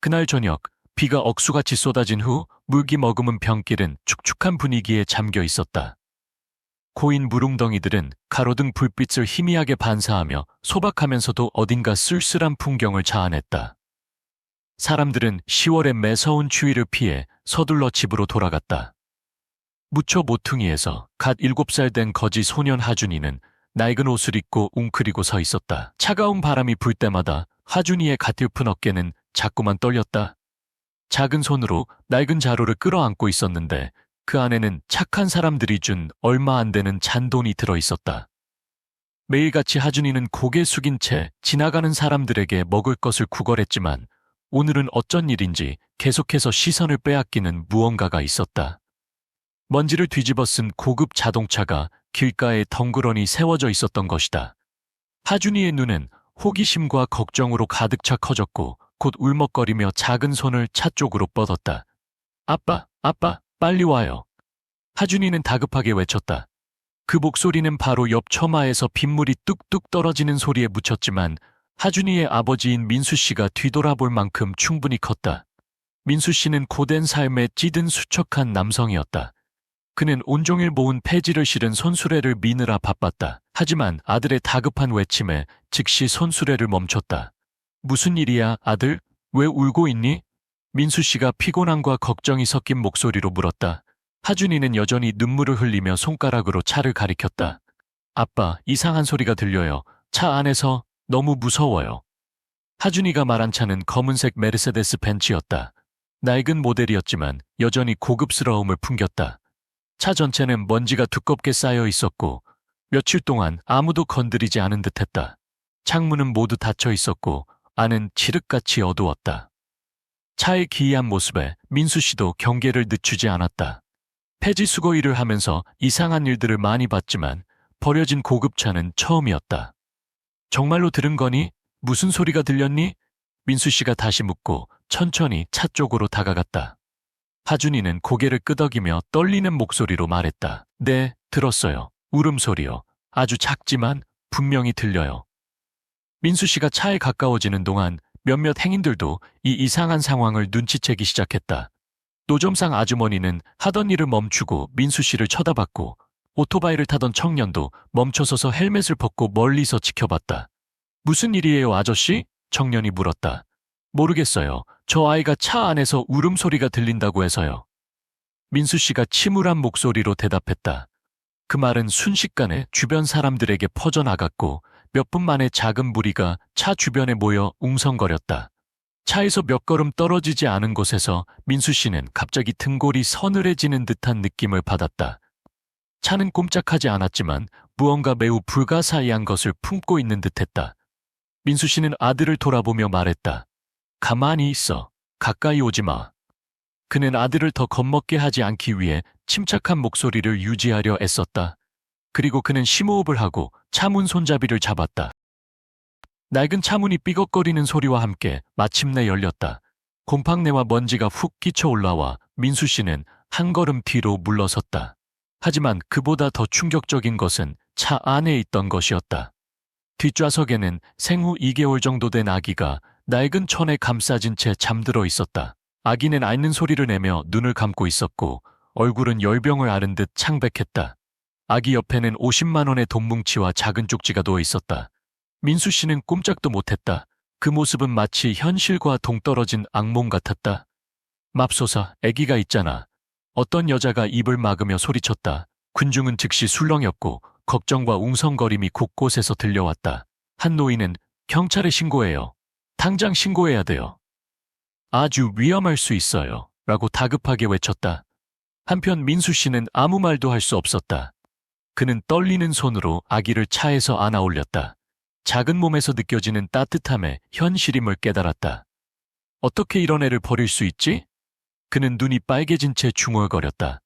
그날 저녁 비가 억수같이 쏟아진 후 물기 머금은 병길은 축축한 분위기에 잠겨 있었다. 고인 무릉덩이들은 가로등 불빛을 희미하게 반사하며 소박하면서도 어딘가 쓸쓸한 풍경을 자아냈다. 사람들은 10월의 매서운 추위를 피해 서둘러 집으로 돌아갔다. 무초 모퉁이에서 갓 7살 된 거지 소년 하준이는 낡은 옷을 입고 웅크리고 서 있었다. 차가운 바람이 불 때마다 하준이의 가냘픈 어깨는 자꾸만 떨렸다. 작은 손으로 낡은 자루를 끌어안고 있었는데 그 안에는 착한 사람들이 준 얼마 안 되는 잔돈이 들어 있었다. 매일같이 하준이는 고개 숙인 채 지나가는 사람들에게 먹을 것을 구걸했지만 오늘은 어쩐 일인지 계속해서 시선을 빼앗기는 무언가가 있었다. 먼지를 뒤집어 쓴 고급 자동차가 길가에 덩그러니 세워져 있었던 것이다. 하준이의 눈은 호기심과 걱정으로 가득 차 커졌고 곧 울먹거리며 작은 손을 차 쪽으로 뻗었다. 아빠, 아빠, 빨리 와요. 하준이는 다급하게 외쳤다. 그 목소리는 바로 옆 처마에서 빗물이 뚝뚝 떨어지는 소리에 묻혔지만 하준이의 아버지인 민수 씨가 뒤돌아볼 만큼 충분히 컸다. 민수 씨는 고된 삶에 찌든 수척한 남성이었다. 그는 온종일 모은 폐지를 실은 손수레를 미느라 바빴다. 하지만 아들의 다급한 외침에 즉시 손수레를 멈췄다. 무슨 일이야, 아들? 왜 울고 있니? 민수 씨가 피곤함과 걱정이 섞인 목소리로 물었다. 하준이는 여전히 눈물을 흘리며 손가락으로 차를 가리켰다. 아빠, 이상한 소리가 들려요. 차 안에서 너무 무서워요. 하준이가 말한 차는 검은색 메르세데스 벤츠였다. 낡은 모델이었지만 여전히 고급스러움을 풍겼다. 차 전체는 먼지가 두껍게 쌓여 있었고 며칠 동안 아무도 건드리지 않은 듯했다. 창문은 모두 닫혀 있었고 안은 칠흑같이 어두웠다. 차의 기이한 모습에 민수 씨도 경계를 늦추지 않았다. 폐지 수거 일을 하면서 이상한 일들을 많이 봤지만 버려진 고급차는 처음이었다. 정말로 들은 거니? 무슨 소리가 들렸니? 민수 씨가 다시 묻고 천천히 차 쪽으로 다가갔다. 하준이는 고개를 끄덕이며 떨리는 목소리로 말했다. 네, 들었어요. 울음소리요. 아주 작지만 분명히 들려요. 민수 씨가 차에 가까워지는 동안 몇몇 행인들도 이 이상한 상황을 눈치채기 시작했다. 노점상 아주머니는 하던 일을 멈추고 민수 씨를 쳐다봤고 오토바이를 타던 청년도 멈춰서서 헬멧을 벗고 멀리서 지켜봤다. 무슨 일이에요, 아저씨? 청년이 물었다. 모르겠어요. 저 아이가 차 안에서 울음소리가 들린다고 해서요. 민수 씨가 침울한 목소리로 대답했다. 그 말은 순식간에 주변 사람들에게 퍼져나갔고 몇 분 만에 작은 무리가 차 주변에 모여 웅성거렸다. 차에서 몇 걸음 떨어지지 않은 곳에서 민수 씨는 갑자기 등골이 서늘해지는 듯한 느낌을 받았다. 차는 꼼짝하지 않았지만 무언가 매우 불가사의한 것을 품고 있는 듯했다. 민수 씨는 아들을 돌아보며 말했다. 가만히 있어. 가까이 오지 마. 그는 아들을 더 겁먹게 하지 않기 위해 침착한 목소리를 유지하려 애썼다. 그리고 그는 심호흡을 하고 차문 손잡이를 잡았다. 낡은 차문이 삐걱거리는 소리와 함께 마침내 열렸다. 곰팡내와 먼지가 훅 끼쳐 올라와 민수 씨는 한 걸음 뒤로 물러섰다. 하지만 그보다 더 충격적인 것은 차 안에 있던 것이었다. 뒷좌석에는 생후 2개월 정도 된 아기가 낡은 천에 감싸진 채 잠들어 있었다. 아기는 앓는 소리를 내며 눈을 감고 있었고 얼굴은 열병을 앓은 듯 창백했다. 아기 옆에는 50만 원의 돈 뭉치와 작은 쪽지가 누워 있었다. 민수 씨는 꼼짝도 못했다. 그 모습은 마치 현실과 동떨어진 악몽 같았다. 맙소사, 아기가 있잖아. 어떤 여자가 입을 막으며 소리쳤다. 군중은 즉시 술렁였고 걱정과 웅성거림이 곳곳에서 들려왔다. 한 노인은 경찰에 신고해요. 당장 신고해야 돼요. 아주 위험할 수 있어요. 라고 다급하게 외쳤다. 한편 민수 씨는 아무 말도 할 수 없었다. 그는 떨리는 손으로 아기를 차에서 안아 올렸다. 작은 몸에서 느껴지는 따뜻함에 현실임을 깨달았다. 어떻게 이런 애를 버릴 수 있지? 그는 눈이 빨개진 채 중얼거렸다.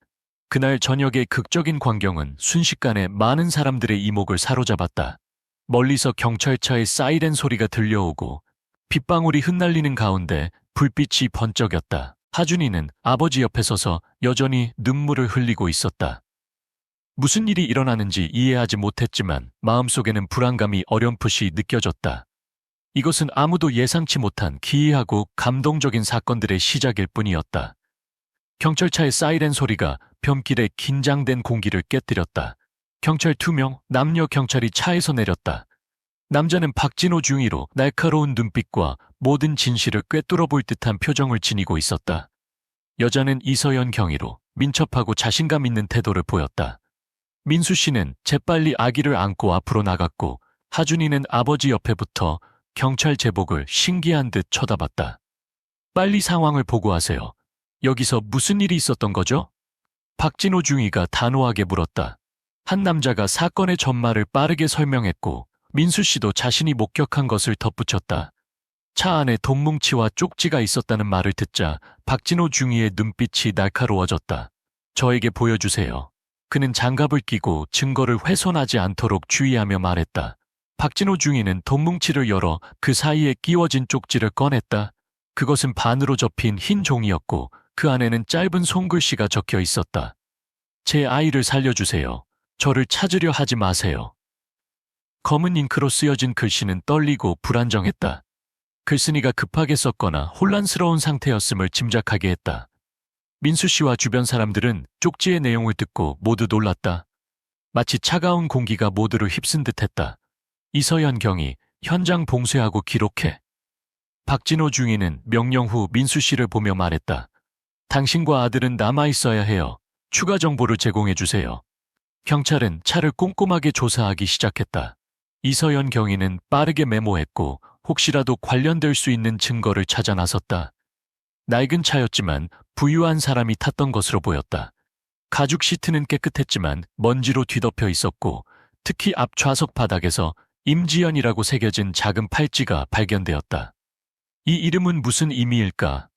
그날 저녁의 극적인 광경은 순식간에 많은 사람들의 이목을 사로잡았다. 멀리서 경찰차의 사이렌 소리가 들려오고 빗방울이 흩날리는 가운데 불빛이 번쩍였다. 하준이는 아버지 옆에 서서 여전히 눈물을 흘리고 있었다. 무슨 일이 일어나는지 이해하지 못했지만 마음속에는 불안감이 어렴풋이 느껴졌다. 이것은 아무도 예상치 못한 기이하고 감동적인 사건들의 시작일 뿐이었다. 경찰차의 사이렌 소리가 변길의 긴장된 공기를 깨뜨렸다. 경찰 두 명, 남녀 경찰이 차에서 내렸다. 남자는 박진호 중위로 날카로운 눈빛과 모든 진실을 꿰뚫어 볼 듯한 표정을 지니고 있었다. 여자는 이서연 경위로 민첩하고 자신감 있는 태도를 보였다. 민수 씨는 재빨리 아기를 안고 앞으로 나갔고 하준이는 아버지 옆에 붙어 경찰 제복을 신기한 듯 쳐다봤다. 빨리 상황을 보고하세요. 여기서 무슨 일이 있었던 거죠? 박진호 중위가 단호하게 물었다. 한 남자가 사건의 전말을 빠르게 설명했고 민수 씨도 자신이 목격한 것을 덧붙였다. 차 안에 돈뭉치와 쪽지가 있었다는 말을 듣자 박진호 중위의 눈빛이 날카로워졌다. 저에게 보여주세요. 그는 장갑을 끼고 증거를 훼손하지 않도록 주의하며 말했다. 박진호 중위는 돈뭉치를 열어 그 사이에 끼워진 쪽지를 꺼냈다. 그것은 반으로 접힌 흰 종이었고 그 안에는 짧은 손글씨가 적혀 있었다. 제 아이를 살려주세요. 저를 찾으려 하지 마세요. 검은 잉크로 쓰여진 글씨는 떨리고 불안정했다. 글쓴이가 급하게 썼거나 혼란스러운 상태였음을 짐작하게 했다. 민수 씨와 주변 사람들은 쪽지의 내용을 듣고 모두 놀랐다. 마치 차가운 공기가 모두를 휩쓴 듯했다. 이서연 경이 현장 봉쇄하고 기록해. 박진호 중위는 명령 후 민수 씨를 보며 말했다. 당신과 아들은 남아 있어야 해요. 추가 정보를 제공해 주세요. 경찰은 차를 꼼꼼하게 조사하기 시작했다. 이서연 경위는 빠르게 메모했고 혹시라도 관련될 수 있는 증거를 찾아 나섰다. 낡은 차였지만 부유한 사람이 탔던 것으로 보였다. 가죽 시트는 깨끗했지만 먼지로 뒤덮여 있었고 특히 앞 좌석 바닥에서 임지연이라고 새겨진 작은 팔찌가 발견되었다. 이 이름은 무슨 의미일까?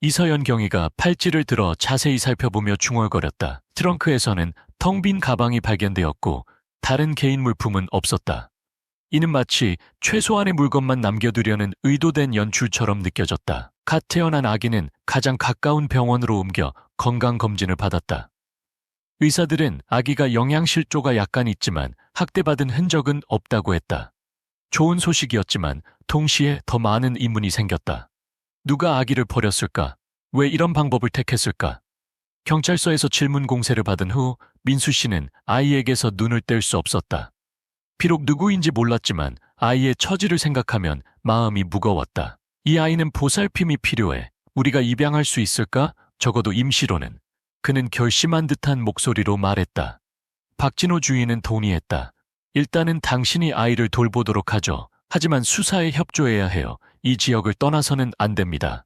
이서연 경위가 팔찌를 들어 자세히 살펴보며 중얼거렸다. 트렁크에서는 텅 빈 가방이 발견되었고 다른 개인 물품은 없었다. 이는 마치 최소한의 물건만 남겨두려는 의도된 연출처럼 느껴졌다. 갓 태어난 아기는 가장 가까운 병원으로 옮겨 건강검진을 받았다. 의사들은 아기가 영양실조가 약간 있지만 학대받은 흔적은 없다고 했다. 좋은 소식이었지만 동시에 더 많은 의문이 생겼다. 누가 아기를 버렸을까? 왜 이런 방법을 택했을까? 경찰서에서 질문 공세를 받은 후 민수 씨는 아이에게서 눈을 뗄 수 없었다. 비록 누구인지 몰랐지만 아이의 처지를 생각하면 마음이 무거웠다. 이 아이는 보살핌이 필요해. 우리가 입양할 수 있을까? 적어도 임시로는. 그는 결심한 듯한 목소리로 말했다. 박진호 주인은 동의했다. 일단은 당신이 아이를 돌보도록 하죠. 하지만 수사에 협조해야 해요. 이 지역을 떠나서는 안 됩니다.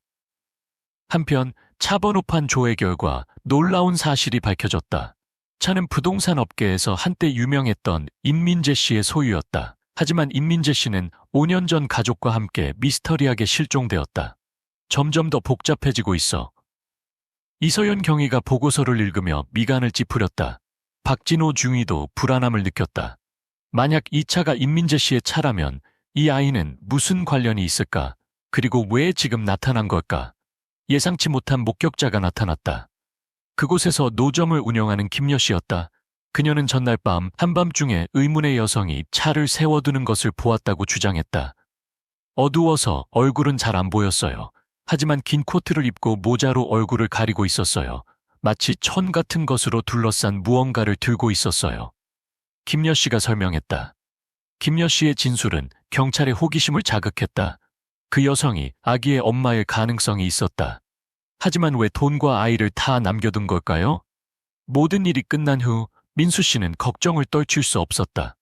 한편 차번호판 조회 결과 놀라운 사실이 밝혀졌다. 차는 부동산 업계에서 한때 유명했던 임민재 씨의 소유였다. 하지만 임민재 씨는 5년 전 가족과 함께 미스터리하게 실종되었다. 점점 더 복잡해지고 있어. 이서연 경위가 보고서를 읽으며 미간을 찌푸렸다. 박진호 중위도 불안함을 느꼈다. 만약 이 차가 임민재 씨의 차라면 이 아이는 무슨 관련이 있을까? 그리고 왜 지금 나타난 걸까? 예상치 못한 목격자가 나타났다. 그곳에서 노점을 운영하는 김여 씨였다. 그녀는 전날 밤 한밤중에 의문의 여성이 차를 세워두는 것을 보았다고 주장했다. 어두워서 얼굴은 잘 안 보였어요. 하지만 긴 코트를 입고 모자로 얼굴을 가리고 있었어요. 마치 천 같은 것으로 둘러싼 무언가를 들고 있었어요. 김여 씨가 설명했다. 김여 씨의 진술은 경찰의 호기심을 자극했다. 그 여성이 아기의 엄마일 가능성이 있었다. 하지만 왜 돈과 아이를 다 남겨둔 걸까요? 모든 일이 끝난 후 민수 씨는 걱정을 떨칠 수 없었다.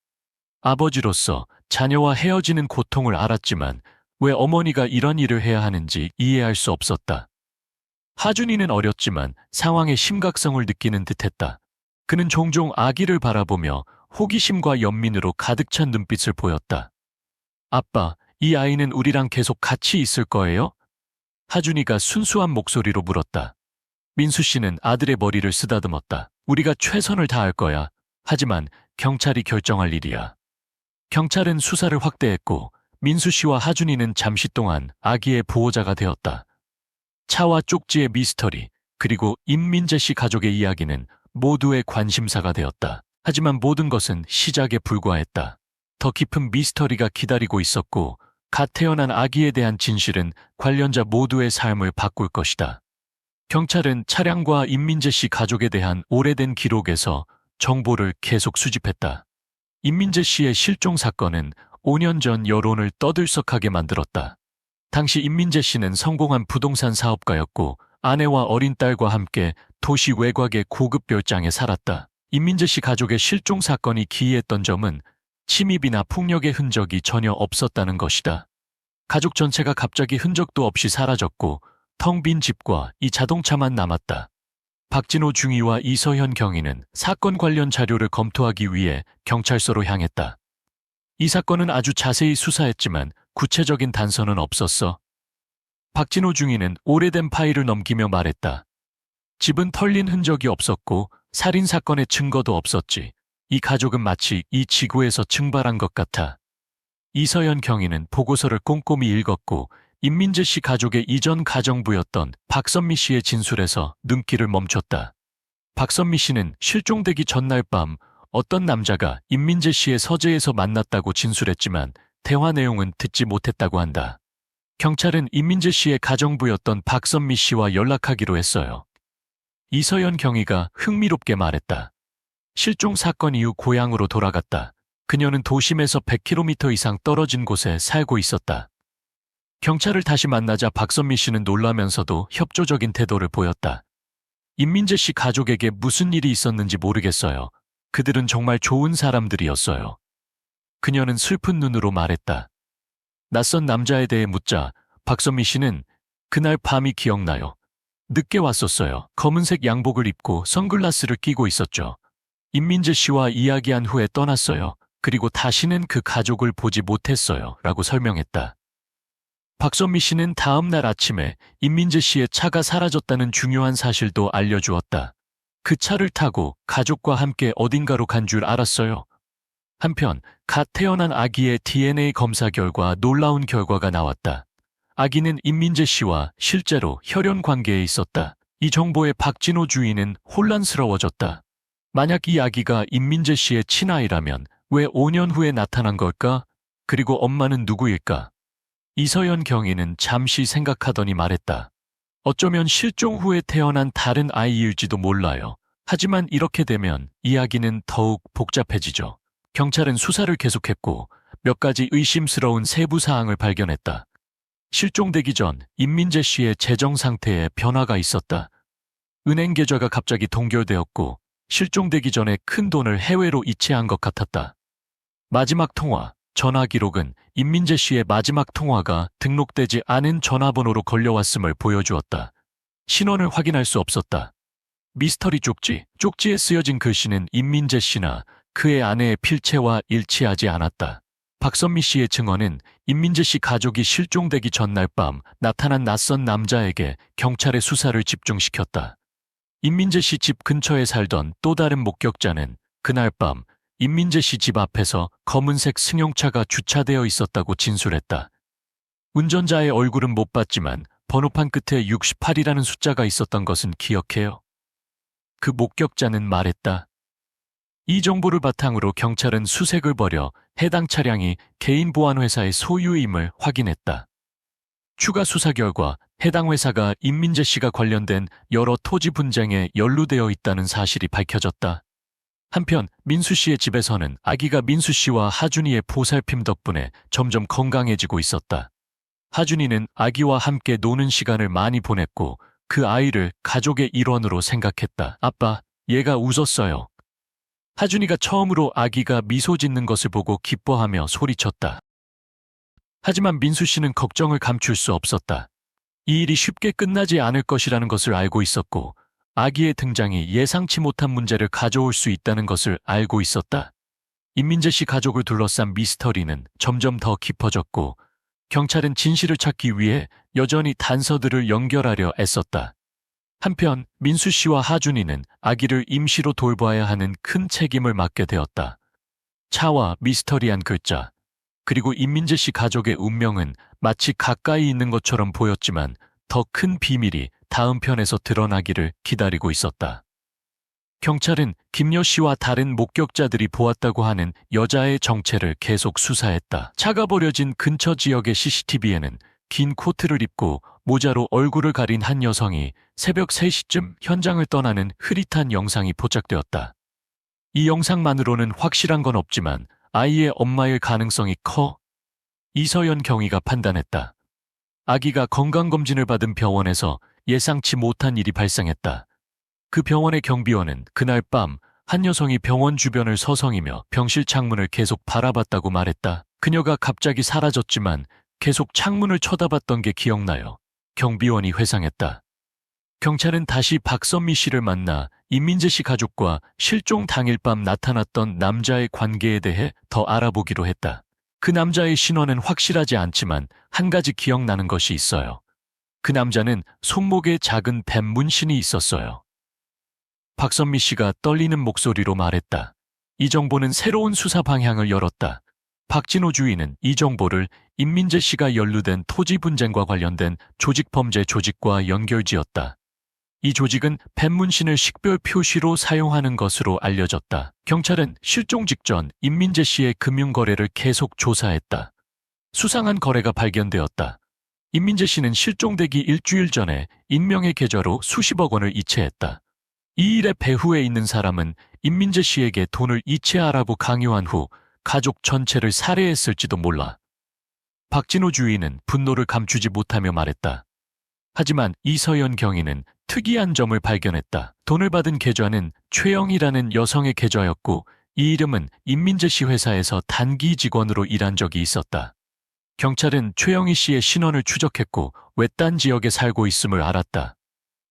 아버지로서 자녀와 헤어지는 고통을 알았지만 왜 어머니가 이런 일을 해야 하는지 이해할 수 없었다. 하준이는 어렸지만 상황의 심각성을 느끼는 듯했다. 그는 종종 아기를 바라보며 호기심과 연민으로 가득 찬 눈빛을 보였다. 아빠, 이 아이는 우리랑 계속 같이 있을 거예요? 하준이가 순수한 목소리로 물었다. 민수 씨는 아들의 머리를 쓰다듬었다. 우리가 최선을 다할 거야. 하지만 경찰이 결정할 일이야. 경찰은 수사를 확대했고 민수 씨와 하준이는 잠시 동안 아기의 보호자가 되었다. 차와 쪽지의 미스터리, 그리고 임민재 씨 가족의 이야기는 모두의 관심사가 되었다. 하지만 모든 것은 시작에 불과했다. 더 깊은 미스터리가 기다리고 있었고 갓 태어난 아기에 대한 진실은 관련자 모두의 삶을 바꿀 것이다. 경찰은 차량과 임민재 씨 가족에 대한 오래된 기록에서 정보를 계속 수집했다. 임민재 씨의 실종 사건은 5년 전 여론을 떠들썩하게 만들었다. 당시 임민재 씨는 성공한 부동산 사업가였고 아내와 어린 딸과 함께 도시 외곽의 고급 별장에 살았다. 임민재 씨 가족의 실종 사건이 기이했던 점은 침입이나 폭력의 흔적이 전혀 없었다는 것이다. 가족 전체가 갑자기 흔적도 없이 사라졌고 텅 빈 집과 이 자동차만 남았다. 박진호 중위와 이서현 경위는 사건 관련 자료를 검토하기 위해 경찰서로 향했다. 이 사건은 아주 자세히 수사했지만 구체적인 단서는 없었어. 박진호 중위는 오래된 파일을 넘기며 말했다. 집은 털린 흔적이 없었고 살인 사건의 증거도 없었지. 이 가족은 마치 이 지구에서 증발한 것 같아. 이서연 경위는 보고서를 꼼꼼히 읽었고 임민재 씨 가족의 이전 가정부였던 박선미 씨의 진술에서 눈길을 멈췄다. 박선미 씨는 실종되기 전날 밤 어떤 남자가 임민재 씨의 서재에서 만났다고 진술했지만 대화 내용은 듣지 못했다고 한다. 경찰은 임민재 씨의 가정부였던 박선미 씨와 연락하기로 했어요. 이서연 경위가 흥미롭게 말했다. 실종 사건 이후 고향으로 돌아갔다. 그녀는 도심에서 100km 이상 떨어진 곳에 살고 있었다. 경찰을 다시 만나자 박선미 씨는 놀라면서도 협조적인 태도를 보였다. 임민재 씨 가족에게 무슨 일이 있었는지 모르겠어요. 그들은 정말 좋은 사람들이었어요. 그녀는 슬픈 눈으로 말했다. 낯선 남자에 대해 묻자 박선미 씨는 그날 밤이 기억나요. 늦게 왔었어요. 검은색 양복을 입고 선글라스를 끼고 있었죠. 임민재 씨와 이야기한 후에 떠났어요. 그리고 다시는 그 가족을 보지 못했어요. 라고 설명했다. 박선미 씨는 다음 날 아침에 임민재 씨의 차가 사라졌다는 중요한 사실도 알려주었다. 그 차를 타고 가족과 함께 어딘가로 간 줄 알았어요. 한편 갓 태어난 아기의 DNA 검사 결과 놀라운 결과가 나왔다. 아기는 임민재 씨와 실제로 혈연 관계에 있었다. 이 정보에 박진호 주인은 혼란스러워졌다. 만약 이 아기가 임민재 씨의 친아이라면 왜 5년 후에 나타난 걸까? 그리고 엄마는 누구일까? 이서연 경위는 잠시 생각하더니 말했다. 어쩌면 실종 후에 태어난 다른 아이일지도 몰라요. 하지만 이렇게 되면 이야기는 더욱 복잡해지죠. 경찰은 수사를 계속했고 몇 가지 의심스러운 세부 사항을 발견했다. 실종되기 전 임민재 씨의 재정 상태에 변화가 있었다. 은행 계좌가 갑자기 동결되었고 실종되기 전에 큰 돈을 해외로 이체한 것 같았다. 마지막 통화, 전화 기록은 임민재 씨의 마지막 통화가 등록되지 않은 전화번호로 걸려왔음을 보여주었다. 신원을 확인할 수 없었다. 미스터리 쪽지, 쪽지에 쓰여진 글씨는 임민재 씨나 그의 아내의 필체와 일치하지 않았다. 박선미 씨의 증언은 임민재 씨 가족이 실종되기 전날 밤 나타난 낯선 남자에게 경찰의 수사를 집중시켰다. 임민재 씨 집 근처에 살던 또 다른 목격자는 그날 밤 임민재 씨 집 앞에서 검은색 승용차가 주차되어 있었다고 진술했다. 운전자의 얼굴은 못 봤지만 번호판 끝에 68이라는 숫자가 있었던 것은 기억해요. 그 목격자는 말했다. 이 정보를 바탕으로 경찰은 수색을 벌여 해당 차량이 개인 보안회사의 소유임을 확인했다. 추가 수사 결과 해당 회사가 임민재 씨가 관련된 여러 토지 분쟁에 연루되어 있다는 사실이 밝혀졌다. 한편 민수 씨의 집에서는 아기가 민수 씨와 하준이의 보살핌 덕분에 점점 건강해지고 있었다. 하준이는 아기와 함께 노는 시간을 많이 보냈고 그 아이를 가족의 일원으로 생각했다. 아빠, 얘가 웃었어요. 하준이가 처음으로 아기가 미소 짓는 것을 보고 기뻐하며 소리쳤다. 하지만 민수 씨는 걱정을 감출 수 없었다. 이 일이 쉽게 끝나지 않을 것이라는 것을 알고 있었고, 아기의 등장이 예상치 못한 문제를 가져올 수 있다는 것을 알고 있었다. 임민재 씨 가족을 둘러싼 미스터리는 점점 더 깊어졌고, 경찰은 진실을 찾기 위해 여전히 단서들을 연결하려 애썼다. 한편 민수 씨와 하준이는 아기를 임시로 돌봐야 하는 큰 책임을 맡게 되었다. 차와 미스터리한 글자, 그리고 임민재 씨 가족의 운명은 마치 가까이 있는 것처럼 보였지만 더 큰 비밀이 다음 편에서 드러나기를 기다리고 있었다. 경찰은 김여 씨와 다른 목격자들이 보았다고 하는 여자의 정체를 계속 수사했다. 차가 버려진 근처 지역의 CCTV에는 긴 코트를 입고 모자로 얼굴을 가린 한 여성이 새벽 3시쯤 현장을 떠나는 흐릿한 영상이 포착되었다. 이 영상만으로는 확실한 건 없지만 아이의 엄마일 가능성이 커 이서연 경위가 판단했다. 아기가 건강검진을 받은 병원에서 예상치 못한 일이 발생했다. 그 병원의 경비원은 그날 밤 한 여성이 병원 주변을 서성이며 병실 창문을 계속 바라봤다고 말했다. 그녀가 갑자기 사라졌지만 계속 창문을 쳐다봤던 게 기억나요. 경비원이 회상했다. 경찰은 다시 박선미 씨를 만나 임민재 씨 가족과 실종 당일 밤 나타났던 남자의 관계에 대해 더 알아보기로 했다. 그 남자의 신원은 확실하지 않지만 한 가지 기억나는 것이 있어요. 그 남자는 손목에 작은 뱀 문신이 있었어요. 박선미 씨가 떨리는 목소리로 말했다. 이 정보는 새로운 수사 방향을 열었다. 박진호 주인은 이 정보를 임민재 씨가 연루된 토지 분쟁과 관련된 조직범죄 조직과 연결지었다. 이 조직은 뱀문신을 식별 표시로 사용하는 것으로 알려졌다. 경찰은 실종 직전 임민재 씨의 금융거래를 계속 조사했다. 수상한 거래가 발견되었다. 임민재 씨는 실종되기 일주일 전에 익명의 계좌로 수십억 원을 이체했다. 이 일의 배후에 있는 사람은 임민재 씨에게 돈을 이체하라고 강요한 후 가족 전체를 살해했을지도 몰라. 박진호 주인은 분노를 감추지 못하며 말했다. 하지만 이서연 경위는 특이한 점을 발견했다. 돈을 받은 계좌는 최영이라는 여성의 계좌였고 이 이름은 임민재 씨 회사에서 단기 직원으로 일한 적이 있었다. 경찰은 최영희 씨의 신원을 추적했고 외딴 지역에 살고 있음을 알았다.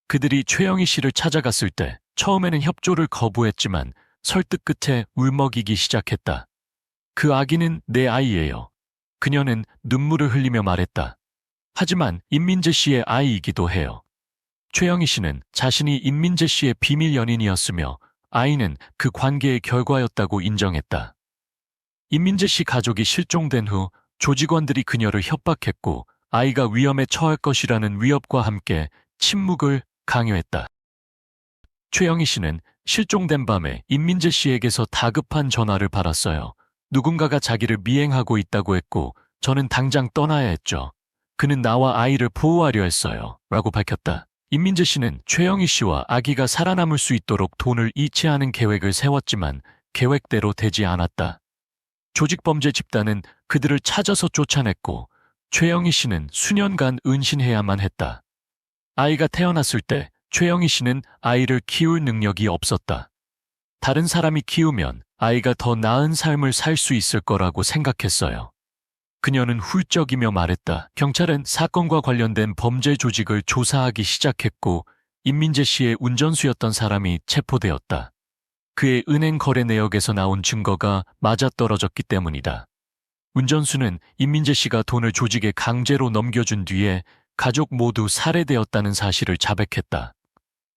그들이 최영희 씨를 찾아갔을 때 처음에는 협조를 거부했지만 설득 끝에 울먹이기 시작했다. 그 아기는 내 아이예요. 그녀는 눈물을 흘리며 말했다. 하지만 임민재 씨의 아이이기도 해요. 최영희 씨는 자신이 임민재 씨의 비밀 연인이었으며 아이는 그 관계의 결과였다고 인정했다. 임민재 씨 가족이 실종된 후 조직원들이 그녀를 협박했고 아이가 위험에 처할 것이라는 위협과 함께 침묵을 강요했다. 최영희 씨는 실종된 밤에 임민재 씨에게서 다급한 전화를 받았어요. 누군가가 자기를 미행하고 있다고 했고 저는 당장 떠나야 했죠. 그는 나와 아이를 보호하려 했어요. 라고 밝혔다. 임민재 씨는 최영희 씨와 아기가 살아남을 수 있도록 돈을 이체하는 계획을 세웠지만 계획대로 되지 않았다. 조직범죄 집단은 그들을 찾아서 쫓아냈고 최영희 씨는 수년간 은신해야만 했다. 아이가 태어났을 때 최영희 씨는 아이를 키울 능력이 없었다. 다른 사람이 키우면 아이가 더 나은 삶을 살 수 있을 거라고 생각했어요. 그녀는 훌쩍이며 말했다. 경찰은 사건과 관련된 범죄 조직을 조사하기 시작했고 임민재 씨의 운전수였던 사람이 체포되었다. 그의 은행 거래 내역에서 나온 증거가 맞아떨어졌기 때문이다. 운전수는 임민재 씨가 돈을 조직에 강제로 넘겨준 뒤에 가족 모두 살해되었다는 사실을 자백했다.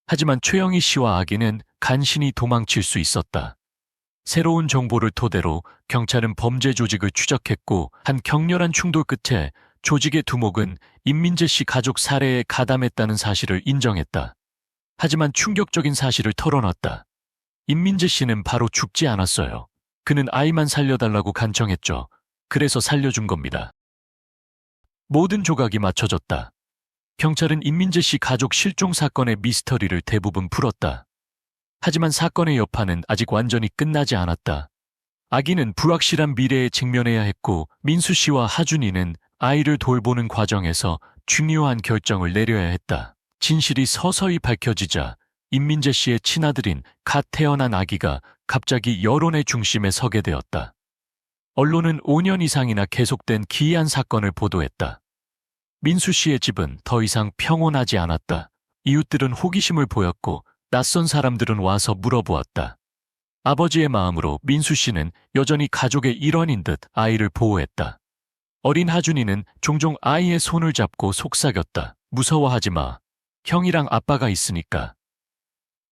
하지만 최영희 씨와 아기는 간신히 도망칠 수 있었다. 새로운 정보를 토대로 경찰은 범죄 조직을 추적했고 한 격렬한 충돌 끝에 조직의 두목은 임민재 씨 가족 살해에 가담했다는 사실을 인정했다. 하지만 충격적인 사실을 털어놨다. 임민재 씨는 바로 죽지 않았어요. 그는 아이만 살려달라고 간청했죠. 그래서 살려준 겁니다. 모든 조각이 맞춰졌다. 경찰은 임민재 씨 가족 실종 사건의 미스터리를 대부분 풀었다. 하지만 사건의 여파는 아직 완전히 끝나지 않았다. 아기는 불확실한 미래에 직면해야 했고 민수 씨와 하준이는 아이를 돌보는 과정에서 중요한 결정을 내려야 했다. 진실이 서서히 밝혀지자 임민재 씨의 친아들인 갓 태어난 아기가 갑자기 여론의 중심에 서게 되었다. 언론은 5년 이상이나 계속된 기이한 사건을 보도했다. 민수 씨의 집은 더 이상 평온하지 않았다. 이웃들은 호기심을 보였고 낯선 사람들은 와서 물어보았다. 아버지의 마음으로 민수 씨는 여전히 가족의 일원인 듯 아이를 보호했다. 어린 하준이는 종종 아이의 손을 잡고 속삭였다. 무서워하지 마. 형이랑 아빠가 있으니까.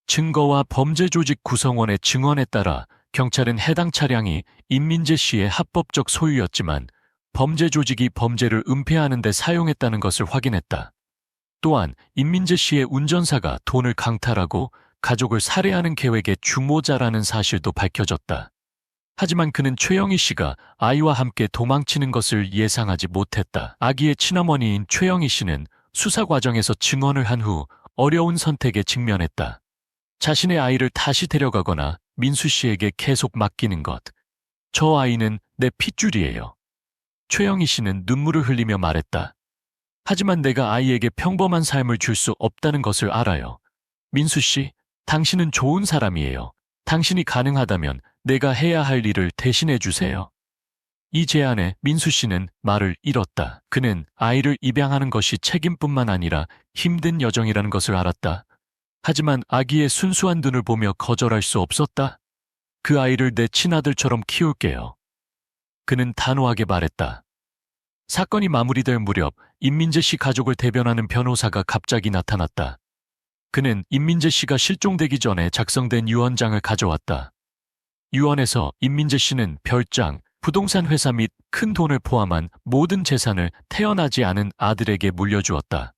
증거와 범죄 조직 구성원의 증언에 따라 경찰은 해당 차량이 임민재 씨의 합법적 소유였지만 범죄 조직이 범죄를 은폐하는 데 사용했다는 것을 확인했다. 또한 임민재 씨의 운전사가 돈을 강탈하고 가족을 살해하는 계획의 주모자라는 사실도 밝혀졌다. 하지만 그는 최영희 씨가 아이와 함께 도망치는 것을 예상하지 못했다. 아기의 친어머니인 최영희 씨는 수사 과정에서 증언을 한 후 어려운 선택에 직면했다. 자신의 아이를 다시 데려가거나 민수 씨에게 계속 맡기는 것. 저 아이는 내 핏줄이에요. 최영희 씨는 눈물을 흘리며 말했다. 하지만 내가 아이에게 평범한 삶을 줄 수 없다는 것을 알아요. 민수 씨, 당신은 좋은 사람이에요. 당신이 가능하다면 내가 해야 할 일을 대신해 주세요. 이 제안에 민수 씨는 말을 잃었다. 그는 아이를 입양하는 것이 책임뿐만 아니라 힘든 여정이라는 것을 알았다. 하지만 아기의 순수한 눈을 보며 거절할 수 없었다. 그 아이를 내 친아들처럼 키울게요. 그는 단호하게 말했다. 사건이 마무리될 무렵 임민재 씨 가족을 대변하는 변호사가 갑자기 나타났다. 그는 임민재 씨가 실종되기 전에 작성된 유언장을 가져왔다. 유언에서 임민재 씨는 별장, 부동산 회사 및 큰 돈을 포함한 모든 재산을 태어나지 않은 아들에게 물려주었다.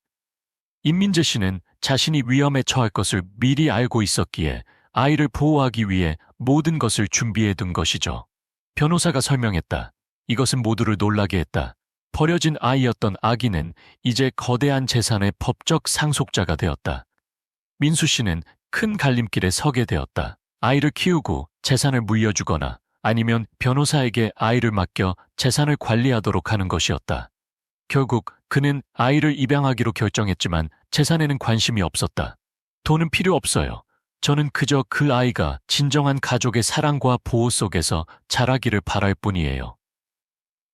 임민재 씨는 자신이 위험에 처할 것을 미리 알고 있었기에 아이를 보호하기 위해 모든 것을 준비해 둔 것이죠. 변호사가 설명했다. 이것은 모두를 놀라게 했다. 버려진 아이였던 아기는 이제 거대한 재산의 법적 상속자가 되었다. 민수 씨는 큰 갈림길에 서게 되었다. 아이를 키우고 재산을 물려주거나 아니면 변호사에게 아이를 맡겨 재산을 관리하도록 하는 것이었다. 결국 그는 아이를 입양하기로 결정했지만 재산에는 관심이 없었다. 돈은 필요 없어요. 저는 그저 그 아이가 진정한 가족의 사랑과 보호 속에서 자라기를 바랄 뿐이에요.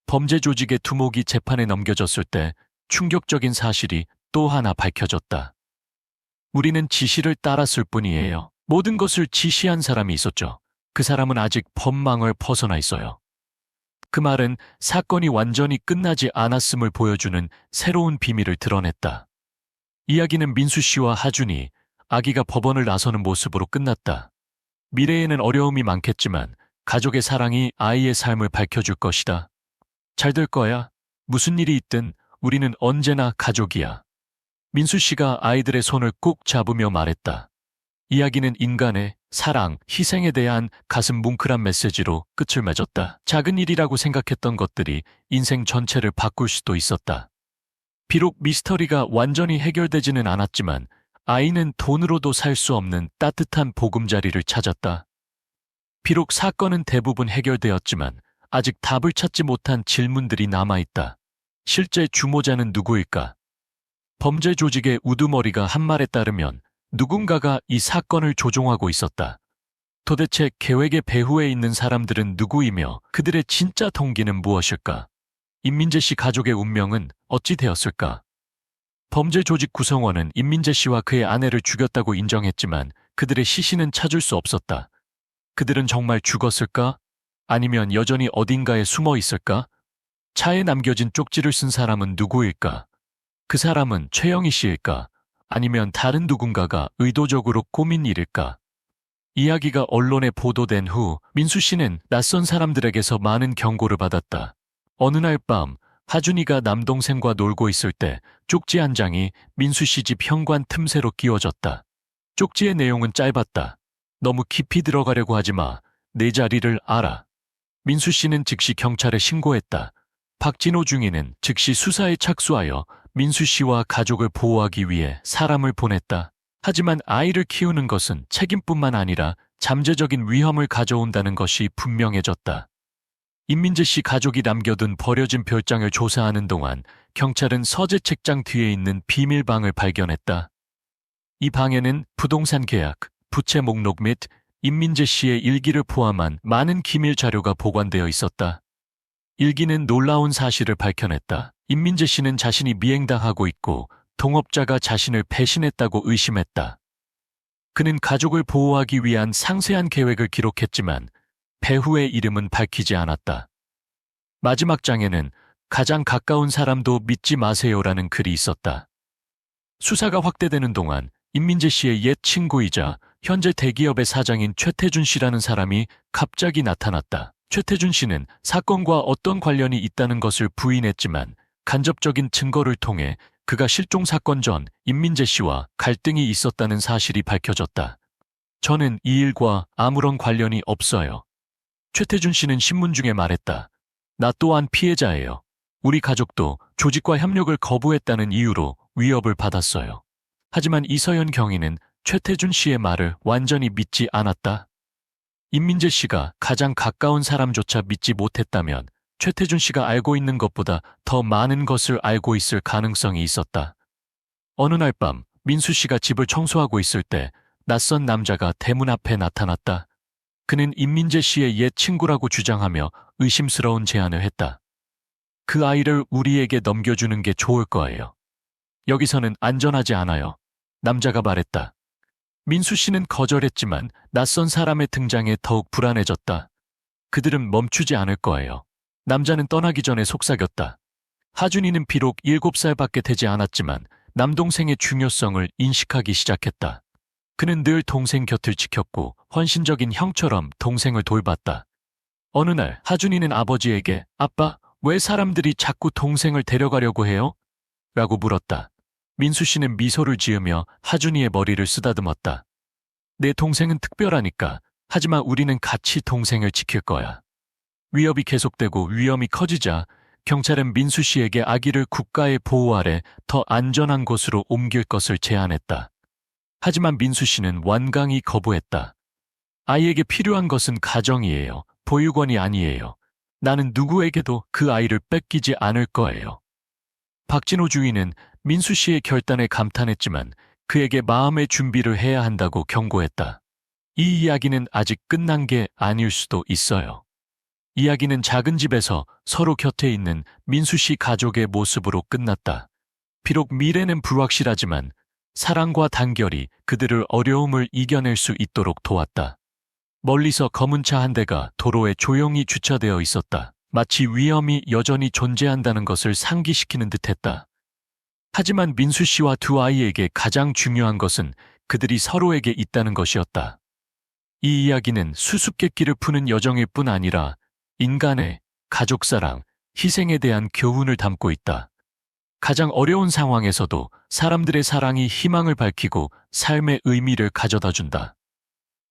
범죄 조직의 두목이 재판에 넘겨졌을 때 충격적인 사실이 또 하나 밝혀졌다. 우리는 지시를 따랐을 뿐이에요. 모든 것을 지시한 사람이 있었죠. 그 사람은 아직 법망을 벗어나 있어요. 그 말은 사건이 완전히 끝나지 않았음을 보여주는 새로운 비밀을 드러냈다. 이야기는 민수 씨와 하준이 아기가 법원을 나서는 모습으로 끝났다. 미래에는 어려움이 많겠지만 가족의 사랑이 아이의 삶을 밝혀줄 것이다. 잘 될 거야. 무슨 일이 있든 우리는 언제나 가족이야. 민수 씨가 아이들의 손을 꼭 잡으며 말했다. 이야기는 인간의 사랑, 희생에 대한 가슴 뭉클한 메시지로 끝을 맺었다. 작은 일이라고 생각했던 것들이 인생 전체를 바꿀 수도 있었다. 비록 미스터리가 완전히 해결되지는 않았지만 아이는 돈으로도 살 수 없는 따뜻한 보금자리를 찾았다. 비록 사건은 대부분 해결되었지만 아직 답을 찾지 못한 질문들이 남아있다. 실제 주모자는 누구일까? 범죄 조직의 우두머리가 한 말에 따르면 누군가가 이 사건을 조종하고 있었다. 도대체 계획의 배후에 있는 사람들은 누구이며 그들의 진짜 동기는 무엇일까? 임민재 씨 가족의 운명은 어찌 되었을까? 범죄 조직 구성원은 임민재 씨와 그의 아내를 죽였다고 인정했지만 그들의 시신은 찾을 수 없었다. 그들은 정말 죽었을까? 아니면 여전히 어딘가에 숨어 있을까? 차에 남겨진 쪽지를 쓴 사람은 누구일까? 그 사람은 최영희 씨일까? 아니면 다른 누군가가 의도적으로 꾸민 일일까? 이야기가 언론에 보도된 후 민수 씨는 낯선 사람들에게서 많은 경고를 받았다. 어느 날 밤 하준이가 남동생과 놀고 있을 때 쪽지 한 장이 민수 씨 집 현관 틈새로 끼워졌다. 쪽지의 내용은 짧았다. 너무 깊이 들어가려고 하지 마. 내 자리를 알아. 민수 씨는 즉시 경찰에 신고했다. 박진호 중위는 즉시 수사에 착수하여 민수 씨와 가족을 보호하기 위해 사람을 보냈다. 하지만 아이를 키우는 것은 책임뿐만 아니라 잠재적인 위험을 가져온다는 것이 분명해졌다. 임민재 씨 가족이 남겨둔 버려진 별장을 조사하는 동안 경찰은 서재 책장 뒤에 있는 비밀방을 발견했다. 이 방에는 부동산 계약, 부채 목록 및 임민재 씨의 일기를 포함한 많은 기밀 자료가 보관되어 있었다. 일기는 놀라운 사실을 밝혀냈다. 임민재 씨는 자신이 미행당하고 있고 동업자가 자신을 배신했다고 의심했다. 그는 가족을 보호하기 위한 상세한 계획을 기록했지만 배후의 이름은 밝히지 않았다. 마지막 장에는 가장 가까운 사람도 믿지 마세요라는 글이 있었다. 수사가 확대되는 동안 임민재 씨의 옛 친구이자 현재 대기업의 사장인 최태준 씨라는 사람이 갑자기 나타났다. 최태준 씨는 사건과 어떤 관련이 있다는 것을 부인했지만 간접적인 증거를 통해 그가 실종 사건 전 임민재 씨와 갈등이 있었다는 사실이 밝혀졌다. 저는 이 일과 아무런 관련이 없어요. 최태준 씨는 신문 중에 말했다. 나 또한 피해자예요. 우리 가족도 조직과 협력을 거부했다는 이유로 위협을 받았어요. 하지만 이서연 경위는 최태준 씨의 말을 완전히 믿지 않았다. 임민재 씨가 가장 가까운 사람조차 믿지 못했다면 최태준 씨가 알고 있는 것보다 더 많은 것을 알고 있을 가능성이 있었다. 어느 날 밤 민수 씨가 집을 청소하고 있을 때 낯선 남자가 대문 앞에 나타났다. 그는 임민재 씨의 옛 친구라고 주장하며 의심스러운 제안을 했다. 그 아이를 우리에게 넘겨주는 게 좋을 거예요. 여기서는 안전하지 않아요. 남자가 말했다. 민수 씨는 거절했지만 낯선 사람의 등장에 더욱 불안해졌다. 그들은 멈추지 않을 거예요. 남자는 떠나기 전에 속삭였다. 하준이는 비록 7살밖에 되지 않았지만 남동생의 중요성을 인식하기 시작했다. 그는 늘 동생 곁을 지켰고 헌신적인 형처럼 동생을 돌봤다. 어느 날 하준이는 아버지에게 아빠, 왜 사람들이 자꾸 동생을 데려가려고 해요? 라고 물었다. 민수 씨는 미소를 지으며 하준이의 머리를 쓰다듬었다. 내 동생은 특별하니까. 하지만 우리는 같이 동생을 지킬 거야. 위협이 계속되고 위험이 커지자 경찰은 민수 씨에게 아기를 국가의 보호 아래 더 안전한 곳으로 옮길 것을 제안했다. 하지만 민수 씨는 완강히 거부했다. 아이에게 필요한 것은 가정이에요. 보육원이 아니에요. 나는 누구에게도 그 아이를 뺏기지 않을 거예요. 박진호 주인은 민수 씨의 결단에 감탄했지만 그에게 마음의 준비를 해야 한다고 경고했다. 이 이야기는 아직 끝난 게 아닐 수도 있어요. 이야기는 작은 집에서 서로 곁에 있는 민수 씨 가족의 모습으로 끝났다. 비록 미래는 불확실하지만 사랑과 단결이 그들을 어려움을 이겨낼 수 있도록 도왔다. 멀리서 검은 차 한 대가 도로에 조용히 주차되어 있었다. 마치 위험이 여전히 존재한다는 것을 상기시키는 듯했다. 하지만 민수 씨와 두 아이에게 가장 중요한 것은 그들이 서로에게 있다는 것이었다. 이 이야기는 수수께끼를 푸는 여정일 뿐 아니라 인간의 가족사랑, 희생에 대한 교훈을 담고 있다. 가장 어려운 상황에서도 사람들의 사랑이 희망을 밝히고 삶의 의미를 가져다 준다.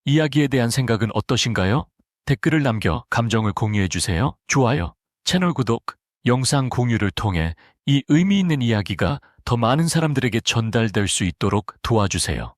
이야기에 대한 생각은 어떠신가요? 댓글을 남겨 감정을 공유해 주세요. 좋아요, 채널 구독, 영상 공유를 통해 이 의미 있는 이야기가 더 많은 사람들에게 전달될 수 있도록 도와주세요.